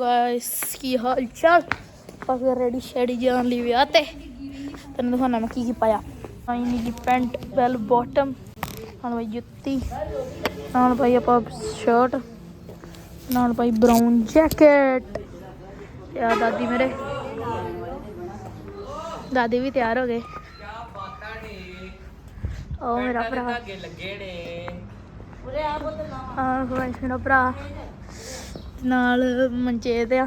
Guys ਕੀ ਹਾਲ ਚਾਲ ਆਪਾਂ ready ਸ਼ੈਡੀ ਜਾਣ ਲਈ ਵਿਆਹ ਤੇ। ਤੈਨੂੰ ਦਿਖਾਉਣਾ ਮੈਂ ਕੀ ਕੀ ਪਾਇਆ ਆਈ ਨੀਲੀ ਪੈਂਟ ਬੈਲ ਬਾਟਮ ਨਾਲ ਭਾਈ ਜੁੱਤੀ ਨਾਲ ਭਾਈ ਆਪਾਂ ਸ਼ਰਟ ਨਾਲ ਭਾਈ ਬਰਾਊਨ ਜੈਕਟ ਯਾ ਦਾਦੀ ਮੇਰੇ। ਦਾਦੀ ਵੀ ਤਿਆਰ ਹੋ ਗਏ। ਉਹ ਮੇਰਾ ਭਰਾ। ਲੱਗੇ ਨੇ। ਭਾਈ ਮੇਰਾ ਭਰਾ। ਨਾਲ ਮਨਚੇਤ ਆ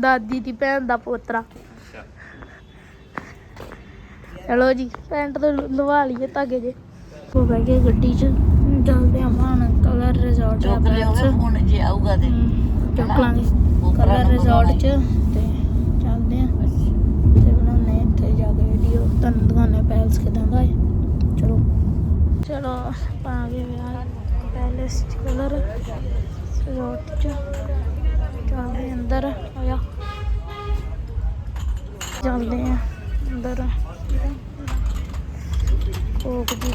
ਦਾਦੀ ਦੀ ਭੈਣ ਦਾ ਪੋਤਰਾ। ਚਲੋ ਜੀ ਪੈਂਟ ਤੋਂ ਲਵਾ ਲਈਏ ਧਾਗੇ ਜੇ। ਉਹ ਬਹਿ ਗਏ ਗੱਡੀ 'ਚ। ਚੱਲਦੇ ਆ ਮਾਨ ਕਲਰ ਰਿਜ਼ੋਰਟ ਚੁੱਕ ਲਿਆਓਗੇ ਹੁਣ ਜੇ ਆਊਗਾ ਤੇ। ਚੁੱਕ ਲਾਂਗੇ ਕਲਰ ਰਿਜ਼ੋਰਟ 'ਚ ਤੇ ਚੱਲਦੇ ਆ। ਤੇ ਬਣਾਉਂਦੇ ਆ ਇੱਥੇ ਜਾ ਕੇ ਵੀਡੀਓ ਤੁਹਾਨੂੰ ਦਿਖਾਉਂਦੇ ਪੈਲਸ ਕਿਦਾਂ ਦਾ ਹੈ। ਚਲੋ। ਚਲੋ ਆ ਗਏ ਵਿਆਹ। ਪੈਲਸ ਕਲਰ ਰਿਜ਼ੋਰਟ 'ਚ। ਚੱਲਦੇ ਅੰਦਰ ਆਇਆ। ਚੱਲਦੇ ਆ ਅੰਦਰ। ਕੋਕ ਦੀ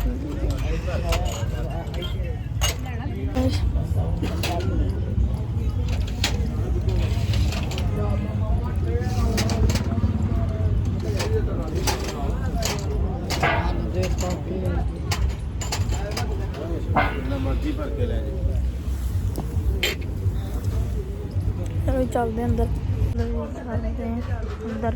ਚਲੋ ਚੱਲਦੇ ਅੰਦਰ। ਅੰਦਰ ਚੱਲਦੇ ਅੰਦਰ।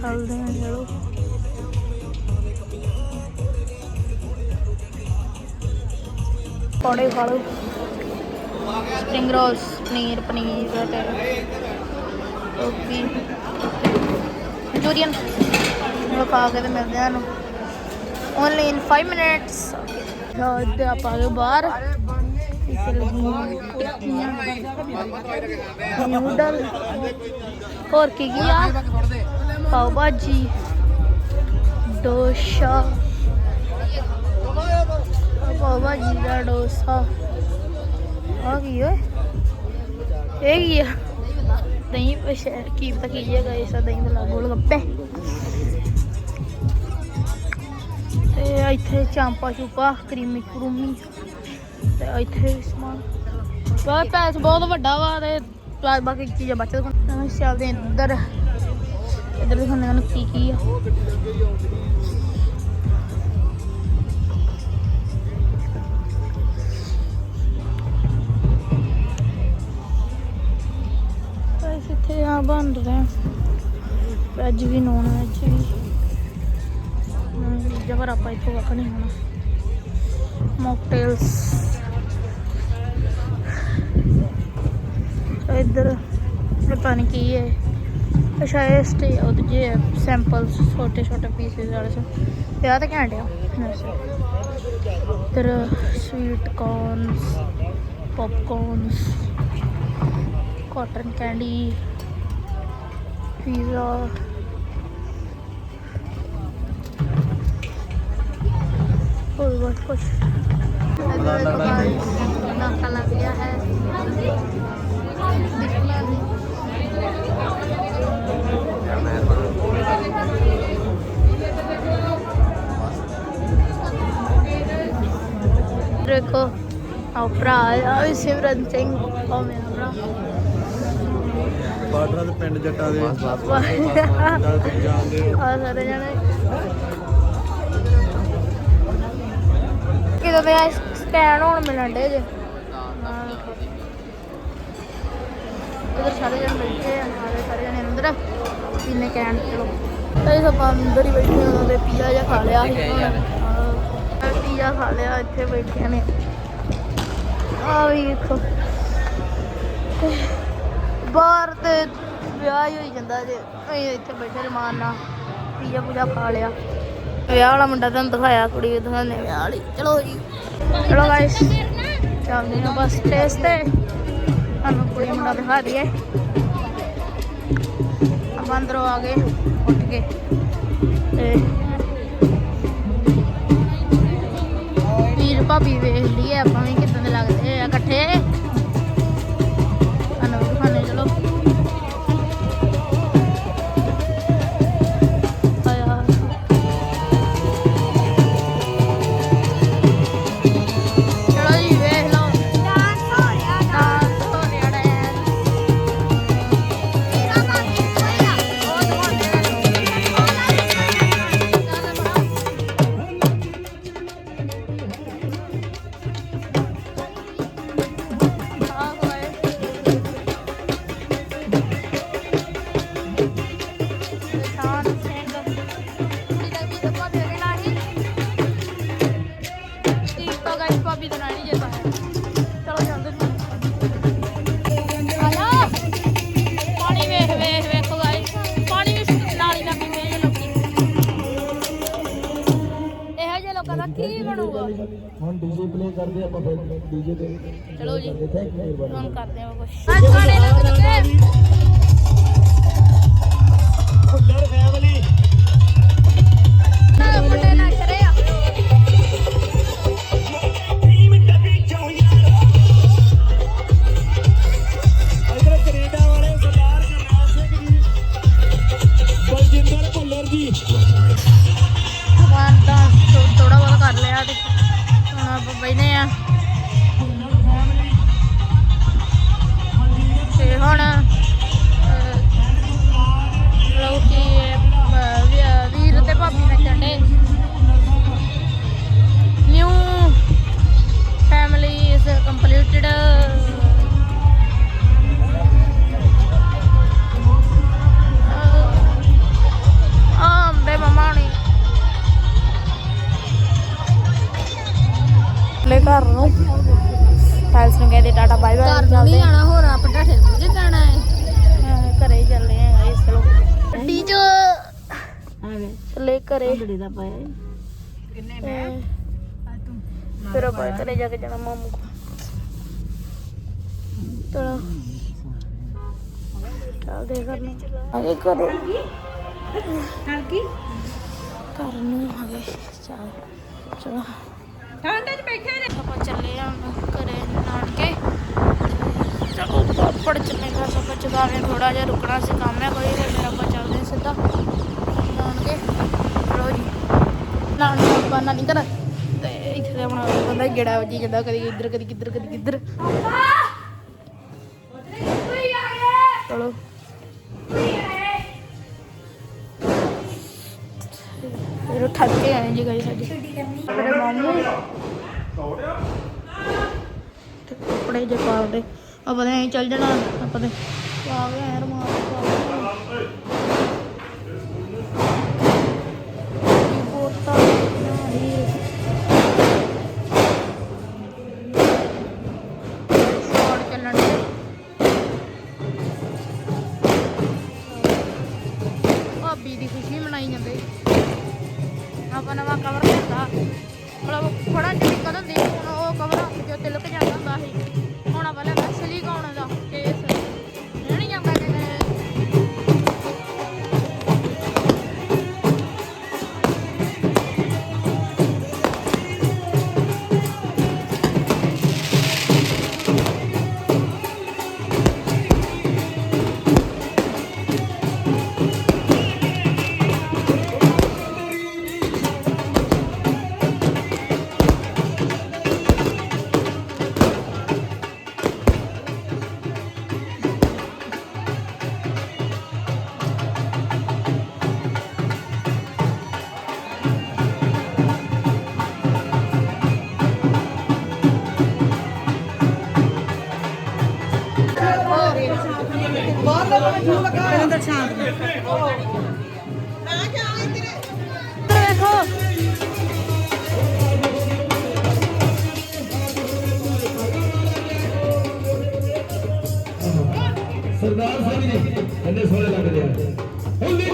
ਚੱਲਦੇ ਆ ਚਲੋ। ਪੌੜੇ ਖਾ ਲਓ spring rolls paneer paneer butter okay Manchurian. ਉਹ ਖਾ ਕੇ ਤੇ ਮਿਲਦੇ ਹਨ ਓਨਲੀ ਇਨ 5 ਮਿੰਟਸ ਤੇ ਆਪਾਂ ਆ ਗਏ ਬਾਹਰ। ਨੂਡਲ ਹੋਰ ਕੀ ਕੀ ਆ? ਪਾਓ ਭਾਜੀ। ਡੋਸ਼ਾ। ਪਾਓ ਭਾਜੀ ਦਾ ਡੋਸਾ। ਆ ਕੀ ਓਏ? ਇਹ ਕੀ ਆ? ਦਹੀਂ ਪਸ਼ੇ ਕੀ ਪਤਾ ਕੀ ਜਗਾ ਇਸ ਦਹੀਂ ਵਾਲਾ ਗੋਲ ਗੱਪੇ। ਤੇ ਇੱਥੇ ਚਾਂਪਾ ਚੂਪਾ, ਕਰੀਮੀ ਕਰੂਮੀ। ਤੇ ਇੱਥੇ ਸਮਾਨ। ਬਹੁਤ ਪੈਸ ਬਹੁਤ ਵੱਡਾ ਵਾ ਤੇ ਬਾਕੀ ਚੀਜ਼ਾਂ ਬਚਤ ਹੁਣ ਚੱਲਦੇ ਇੱਧਰ। ਇੱਧਰ ਦਿਖਾਉਂਦੇ ਹਾਂ ਕੀ ਕੀ ਆ। ਬਣ ਰਿਹਾ ਵੈਜ ਵੀ ਨੋਨ ਵੈਜ ਵੀ। ਜਬਰ ਆਪਾਂ ਇੱਥੋਂ ਕੱਖ ਨਹੀਂ ਹੋਣਾ। ਮੌਕਟੇਲਸ ਇੱਧਰ, ਪਤਾ ਨਹੀਂ ਕੀ ਹੈ। ਅੱਛਾ ਇਹ ਸਟੇ ਉਹ ਦੂਜੇ ਸੈਂਪਲਸ ਛੋਟੇ ਛੋਟੇ ਪੀਸਿਸ ਵਾਲੇ ਸੋ ਤੇ ਆ ਤਾਂ ਘੈਂਟ ਆ। ਇੱਧਰ sweet corns popcorns cotton candy pizza ਹੋਰ ਬਹੁਤ ਕੁਝ ਨਾਕਾ ਲੱਗ ਗਿਆ ਹੈ ਦੇਖੋ ਆਓ ਭਰਾ ਆਓ ਸਿਮਰਨ ਸਿੰਘ ਆਓ ਮੇਰਾ ਭਰਾ। ਬਾਰਡਰਾਂ ਦੇ ਪਿੰਡ ਜੱਟਾਂ ਦੇ। ਆ ਸਾਰੇ ਜਣੇ। ਕਿਦੋਂ ਦੇ ਸਕੈਨ ਹੋਣ ਮਿਲਣ ਡੇ ਜੇ। ਉਧਰ ਸਾਰੇ ਜਣੇ ਬੈਠੇ ਆ? ਨਾਲੇ ਸਾਰੇ ਜਣੇ ਅੰਦਰ ਪੀਨੇ ਕੈਨ, ਚਲੋ। ਤੇ ਸਭ ਅੰਦਰ ਹੀ ਬੈਠੇ ਉਹਨਾਂ ਦੇ ਪੀਜ਼ਾ ਜਿਹਾ ਖਾ ਲਿਆ ਸੀ। ਹੁਣ ਪੀਜ਼ਾ ਖਾ ਲਿਆ, ਇੱਥੇ ਬੈਠੇ ਨੇ। ਆ ਵੀ ਬਾਹਰ ਤੇ ਵਿਆਹ ਹੀ ਹੋਈ ਜਾਂਦਾ ਜੇ। ਅਸੀਂ ਇੱਥੇ ਬੈਠੇ ਰਮਾਨ ਨਾਲ, ਪੀਜ਼ਾ ਪੂਜਾ ਖਾ ਲਿਆ। ਵਿਆਹ ਵਾਲਾ ਮੁੰਡਾ ਤੁਹਾਨੂੰ ਦਿਖਾਇਆ, ਕੁੜੀ ਦਿਖਾਉਂਦੇ ਵਿਆਹ ਵਾਲੀ, ਚਲੋ ਜੀ। ਚਲੋ ਗਾਇਸ ਚੱਲਦੇ ਹਾਂ ਬਸ ਸਟੇਜ ਤੇ। ਤੁਹਾਨੂੰ ਕੁੜੀ ਮੁੰਡਾ ਦਿਖਾ ਦਈਏ। ਆਪਾਂ ਅੰਦਰੋਂ ਆ ਗਏ, ਉੱਠ ਕੇ ਤੇ ਵੀਰ ਵੀਰ ਭਾਬੀ ਵੇਖ ਲਈਏ ਆਪਾਂ ਵੀ ਕਿਦਾਂ ਦੇ ਲੱਗਦੇ ਆ ਇਕੱਠੇ। ਕਰਦੇ ਆਪਾਂ ਫਿਰ ਡੀਜੇ ਤੇ ਚਲੋ ਜੀ ਹੁਣ ਕਰਦੇ ਆ ਕੁਝ ਦਾ ਪਾਇਆ ਤੇ ਫਿਰ ਆਪਾਂ ਘਰੇ ਜਾ ਕੇ ਜਾਣਾ ਮਾਮੂ ਕੋ ਚਲੋ। ਚੱਲਦੇ ਘਰ ਨੂੰ। ਆਗੇ ਘਰੇ। ਕਰ ਕੀ? ਘਰ ਨੂੰ ਆ ਗਏ ਚੱਲ। ਚਲੋ। ਠੰਡੇ 'ਚ ਬੈਠੇ ਨੇ ਆਪਾਂ ਚੱਲੇ ਆ ਘਰੇ ਨਾਨਕੇ। ਚਲੋ ਪਾਪੜ ਚੱਲੇ ਬਸ ਆਪਾਂ ਚੁਕਾਵੇਂ ਥੋੜਾ ਜਿਹਾ ਰੁਕਣਾ ਸੀ ਕੰਮ ਹੈ ਕੋਈ ਫਿਰ ਆਪਾਂ ਚੱਲਦੇ ਸਿੱਧਾ ਨਾਨਕੇ। ਚਲੋ ਨਾਨਕੇ ਆਪਾਂ ਨਾਨੀ ਘਰ। ਤੇ ਇੱਥੇ ਤੇ ਆਪਣਾ ਬੰਦਾ ਗੇੜਾ ਵੱਜੀ ਜਾਂਦਾ ਕਦੀ ਇੱਧਰ ਕਦੀ ਕਿੱਧਰ ਕਦੀ ਕਿੱਧਰ। ਚਲੋ। ਫਿਰ ਥੱਕ ਕੇ ਆਏ ਜੀ ਗਾਈ ਸਾਡੀ। ਮੇਰੇ ਮਾਮੂ। ਕੱਪੜੇ ਜੇ ਪਾਉਂਦੇ ਆਪਾਂ ਤਾਂ ਐਂ ਚੱਲ ਜਾਣਾ ਆਪਾਂ ਤੇ ਪਾ ਗਏ ਯਾਰ ਮਾਰ ਦੇਖੋ ਸਰਦਾਰ ਸਾਹਿਬ ਜੀ ਇੰਨੇ ਸੋਹਣੇ ਲੱਗਦੇ ਆ। ਹੁੱਲੀ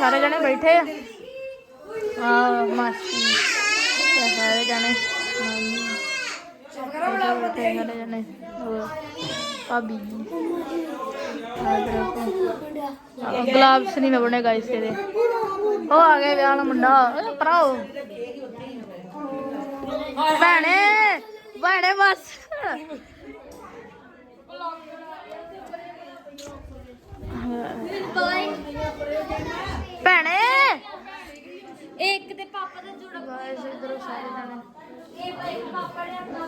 ਸਾਰੇ ਜਣੇ ਬੈਠੇ ਆ। ਆ ਮਾਸੀ ਤੇ ਸਾਰੇ ਜਣੇ। ਮਾਮੀ ਸਾਰੇ ਸਾਰੇ ਜਣੇ। ਹੋਰ, ਭਾਬੀ। ਜੀ ਗਲਾਬਸ ਨਹੀਂ ਮੈਂ ਬਣੇਗਾ ਇਸ ਦੇ ਉਹ ਆ ਗਏ ਵਿਆਹ ਵਾਲਾ ਮੁੰਡਾ। ਓਏ ਭਰਾਓ ਭੈਣੇ ਭੈਣੇ ਬਸ। ਭੈਣੇ। ਇੱਕ ਤੇ ਪਾਪਾ ਦਾ ਜੁੜਾ ਗਾਇਸ ਇਧਰ ਸਾਰੇ ਜਾਣੇ। ਇਹ ਭਾਈ ਪਾਪਾ ਨੇ ਆਪਣਾ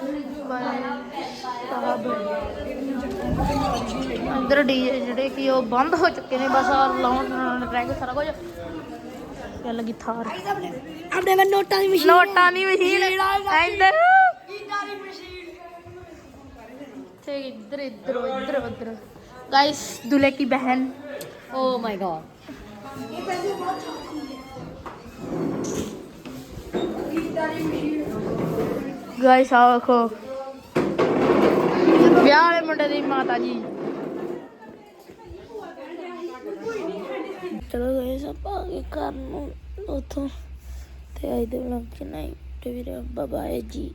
ਅੰਦਰ ਡੀਜੇ ਜਿਹੜੇ ਕਿ ਉਹ ਬੰਦ ਹੋ ਚੁੱਕੇ ਨੇ ਬਸ ਆ ਲਾਉਣ ਰਹਿ ਗਿਆ ਸਾਰਾ ਕੁਝ। ਚੱਲ ਲੱਗੀ ਥਾਰ। ਆਪਣੇ ਮੈਂ ਨੋਟਾਂ ਦੀ ਮਸ਼ੀਨ। ਨੋਟਾਂ ਦੀ ਮਸ਼ੀਨ। ਇੱਧਰ ਤੇ ਇੱਧਰ ਇੱਧਰ ਇੱਧਰ ਉੱਧਰ गाइस दूल्हे की बहन ओ माय गॉड गाइस आओ देखो ਵਿਆਹ ਵਾਲੇ ਮੁੰਡੇ ਦੀ ਮਾਤਾ ਜੀ ਚਲੋ ਗਾਇਸ ਆਪਾਂ ਅੱਗੇ ਘਰ ਨੂੰ ਉੱਥੋਂ ਤੇ ਅੱਜ ਦੇ ਵਲੌਗ ਚ ਨਹੀਂ ਤੇ ਵੀਰੇ ਜੀ